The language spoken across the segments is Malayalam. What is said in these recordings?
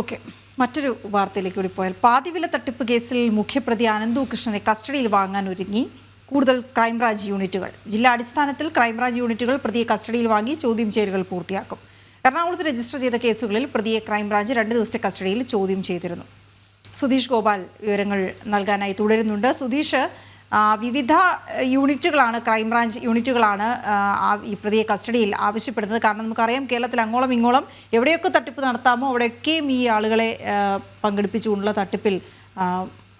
ഓക്കെ മറ്റൊരു വാർത്തയിലേക്ക് കൂടി പോയാൽ പാതിവില തട്ടിപ്പ് കേസിൽ മുഖ്യപ്രതി അനന്തു കൃഷ്ണനെ കസ്റ്റഡിയിൽ വാങ്ങാൻ ഒരുങ്ങി. കൂടുതൽ ക്രൈംബ്രാഞ്ച് യൂണിറ്റുകൾ. ജില്ലാ അടിസ്ഥാനത്തിൽ ക്രൈംബ്രാഞ്ച് യൂണിറ്റുകൾ പ്രതിയെ കസ്റ്റഡിയിൽ വാങ്ങി ചോദ്യം ചെയ്യലുകൾ പൂർത്തിയാക്കും. എറണാകുളത്ത് രജിസ്റ്റർ ചെയ്ത കേസുകളിൽ പ്രതിയെ ക്രൈംബ്രാഞ്ച് രണ്ട് ദിവസത്തെ കസ്റ്റഡിയിൽ ചോദ്യം ചെയ്തിരുന്നു. സുധീഷ് ഗോപാൽ വിവരങ്ങൾ നൽകാനായി തുടരുന്നുണ്ട്. സുധീഷ് വിവിധ യൂണിറ്റുകളാണ് ക്രൈംബ്രാഞ്ച് യൂണിറ്റുകളാണ് ഈ പ്രതിയെ കസ്റ്റഡിയിൽ ആവശ്യപ്പെടുന്നത്. കാരണം നമുക്കറിയാം കേരളത്തിൽ അങ്ങോളം ഇങ്ങോളം എവിടെയൊക്കെ തട്ടിപ്പ് നടത്താമോ അവിടെയൊക്കെയും ഈ ആളുകളെ പങ്കെടുപ്പിച്ചുകൊണ്ടുള്ള തട്ടിപ്പിൽ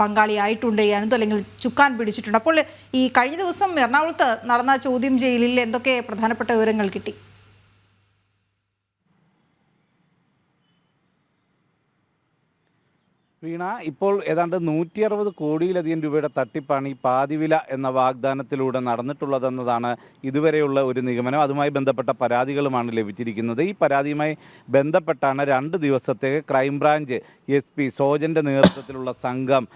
പങ്കാളിയായിട്ടുണ്ട് അനന്തു അല്ലെങ്കിൽ ചുക്കാൻ പിടിച്ചിട്ടുണ്ട്. അപ്പോൾ ഈ കഴിഞ്ഞ ദിവസം എറണാകുളത്ത് നടന്ന ചോദ്യം ചെയ്യലിൽ എന്തൊക്കെ പ്രധാനപ്പെട്ട വിവരങ്ങൾ കിട്ടി? വീണ ഇപ്പോൾ ഏതാണ്ട് നൂറ്റി അറുപത് കോടിയിലധികം രൂപയുടെ തട്ടിപ്പാണ് ഈ പാതിവില എന്ന വാഗ്ദാനത്തിലൂടെ നടന്നിട്ടുള്ളതെന്നതാണ് ഇതുവരെയുള്ള ഒരു നിഗമനം. അതുമായി ബന്ധപ്പെട്ട പരാതികളുമാണ് ലഭിച്ചിരിക്കുന്നത്. ഈ പരാതിയുമായി ബന്ധപ്പെട്ടാണ് രണ്ട് ദിവസത്തെ ക്രൈംബ്രാഞ്ച് എസ് പി സോജന്റെ നേതൃത്വത്തിലുള്ള സംഘം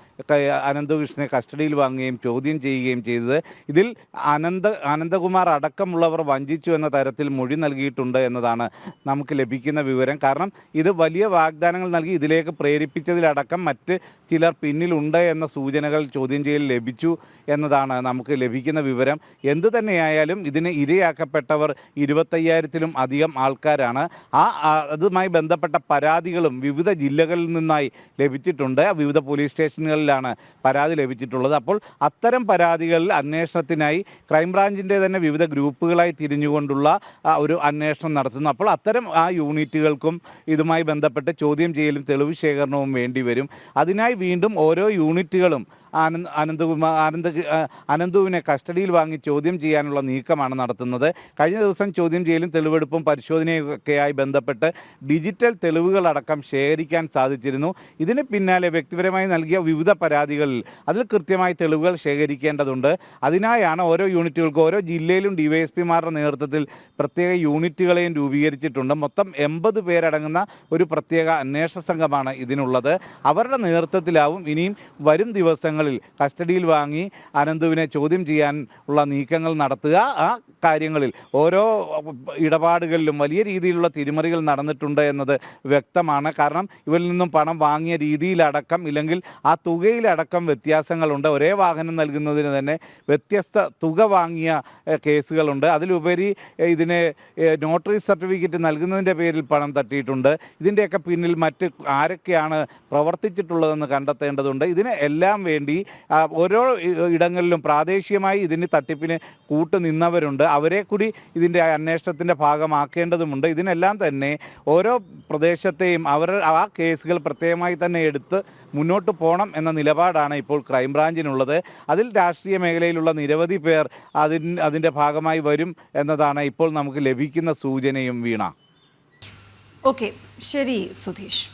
അനന്തകൃഷ്ണനെ കസ്റ്റഡിയിൽ വാങ്ങുകയും ചോദ്യം ചെയ്യുകയും ചെയ്തത്. ഇതിൽ അനന്ത അനന്തകുമാർ അടക്കമുള്ളവർ വഞ്ചിച്ചു എന്ന തരത്തിൽ മൊഴി നൽകിയിട്ടുണ്ട് എന്നതാണ് നമുക്ക് ലഭിക്കുന്ന വിവരം. കാരണം ഇത് വലിയ വാഗ്ദാനങ്ങൾ നൽകി ഇതിലേക്ക് പ്രേരിപ്പിച്ചതിലടക്കം മറ്റ് ചിലർ പിന്നിലുണ്ട് എന്ന സൂചനകൾ ചോദ്യം ചെയ്യൽ ലഭിച്ചു എന്നതാണ് നമുക്ക് ലഭിക്കുന്ന വിവരം. എന്തു തന്നെയായാലും ഇതിന് ഇരയാക്കപ്പെട്ടവർ ഇരുപത്തയ്യായിരത്തിലും അധികം ആൾക്കാരാണ്. ആ അതുമായി ബന്ധപ്പെട്ട പരാതികളും വിവിധ ജില്ലകളിൽ നിന്നായി ലഭിച്ചിട്ടുണ്ട്. വിവിധ പോലീസ് സ്റ്റേഷനുകളിലാണ് പരാതി ലഭിച്ചിട്ടുള്ളത്. അപ്പോൾ അത്തരം പരാതികളിൽ അന്വേഷണത്തിനായി ക്രൈംബ്രാഞ്ചിന്റെ തന്നെ വിവിധ ഗ്രൂപ്പുകളായി തിരിഞ്ഞുകൊണ്ടുള്ള ഒരു അന്വേഷണം നടത്തുന്നു. അപ്പോൾ അത്തരം ആ യൂണിറ്റുകൾക്കും ഇതുമായി ബന്ധപ്പെട്ട് ചോദ്യം ചെയ്യലും തെളിവ് ശേഖരണവും വേണ്ടിവരും അതിനായി വീണ്ടും ഓരോ യൂണിറ്റുകളും ആനന്ദ് അനന്തകുമാർ ആനന്ദ അനന്തുവിനെ കസ്റ്റഡിയിൽ വാങ്ങി ചോദ്യം ചെയ്യാനുള്ള നീക്കമാണ് നടത്തുന്നത്. കഴിഞ്ഞ ദിവസം ചോദ്യം ചെയ്യലും തെളിവെടുപ്പും പരിശോധനയൊക്കെയായി ബന്ധപ്പെട്ട് ഡിജിറ്റൽ തെളിവുകളടക്കം ശേഖരിക്കാൻ സാധിച്ചിരുന്നു. ഇതിന് പിന്നാലെ വ്യക്തിപരമായി നൽകിയ വിവിധ പരാതികളിൽ അതിൽ കൃത്യമായി തെളിവുകൾ ശേഖരിക്കേണ്ടതുണ്ട്. അതിനായാണ് ഓരോ യൂണിറ്റുകൾക്കും ഓരോ ജില്ലയിലും ഡിവൈഎസ്പിമാരുടെ നേതൃത്വത്തിൽ പ്രത്യേക യൂണിറ്റുകളെയും രൂപീകരിച്ചിട്ടുണ്ട്. മൊത്തം എൺപത് പേരടങ്ങുന്ന ഒരു പ്രത്യേക അന്വേഷണ സംഘമാണ് ഇതിനുള്ളത്. അവരുടെ നേതൃത്വത്തിലാവും ഇനിയും വരും ദിവസങ്ങളിൽ കസ്റ്റഡിയിൽ വാങ്ങി അനന്തുവിനെ ചോദ്യം ചെയ്യാൻ ഉള്ള നീക്കങ്ങൾ നടത്തുക ആ കാര്യങ്ങളിൽ ഓരോ ഇടപാടുകളിലും വലിയ രീതിയിലുള്ള തിരിമറികൾ നടന്നിട്ടുണ്ട് എന്നത് വ്യക്തമാണ്. കാരണം ഇവരിൽ നിന്നും പണം വാങ്ങിയ രീതിയിലടക്കം ഇല്ലെങ്കിൽ ആ തുകയിലടക്കം വ്യത്യാസങ്ങളുണ്ട്. ഒരേ വാഹനം നൽകുന്നതിന് തന്നെ വ്യത്യസ്ത തുക വാങ്ങിയ കേസുകളുണ്ട്. അതിലുപരി ഇതിനെ നോട്ടറി സർട്ടിഫിക്കറ്റ് നൽകുന്നതിന്റെ പേരിൽ പണം തട്ടിയിട്ടുണ്ട്. ഇതിന്റെയൊക്കെ പിന്നിൽ മറ്റ് ആരൊക്കെയാണ് പ്രവർത്തിച്ചിട്ടുള്ളതെന്ന് കണ്ടെത്തേണ്ടതുണ്ട്. ഇതിന് എല്ലാം വേണ്ടി ആ, ഓരോ ഇടങ്ങളിലും പ്രാദേശികമായി ഇതിന് തട്ടിപ്പിന് കൂട്ടു നിന്നവരുണ്ട്. അവരെ കൂടി ഇതിന്റെ അന്വേഷണത്തിന്റെ ഭാഗമാക്കേണ്ടതുമുണ്ട്. ഇതിനെല്ലാം തന്നെ ഓരോ പ്രദേശത്തെയും അവർ ആ കേസുകൾ പ്രത്യേകമായി തന്നെ എടുത്ത് മുന്നോട്ട് പോകണം എന്ന നിലപാടാണ് ഇപ്പോൾ ക്രൈംബ്രാഞ്ചിനുള്ളത്. അതിൽ രാഷ്ട്രീയ മേഖലയിലുള്ള നിരവധി പേർ അതിന് അതിന്റെ ഭാഗമായി വരും എന്നതാണ് ഇപ്പോൾ നമുക്ക് ലഭിക്കുന്ന സൂചനയും വീണ. ഓക്കെ. ശരി സുധീഷ്.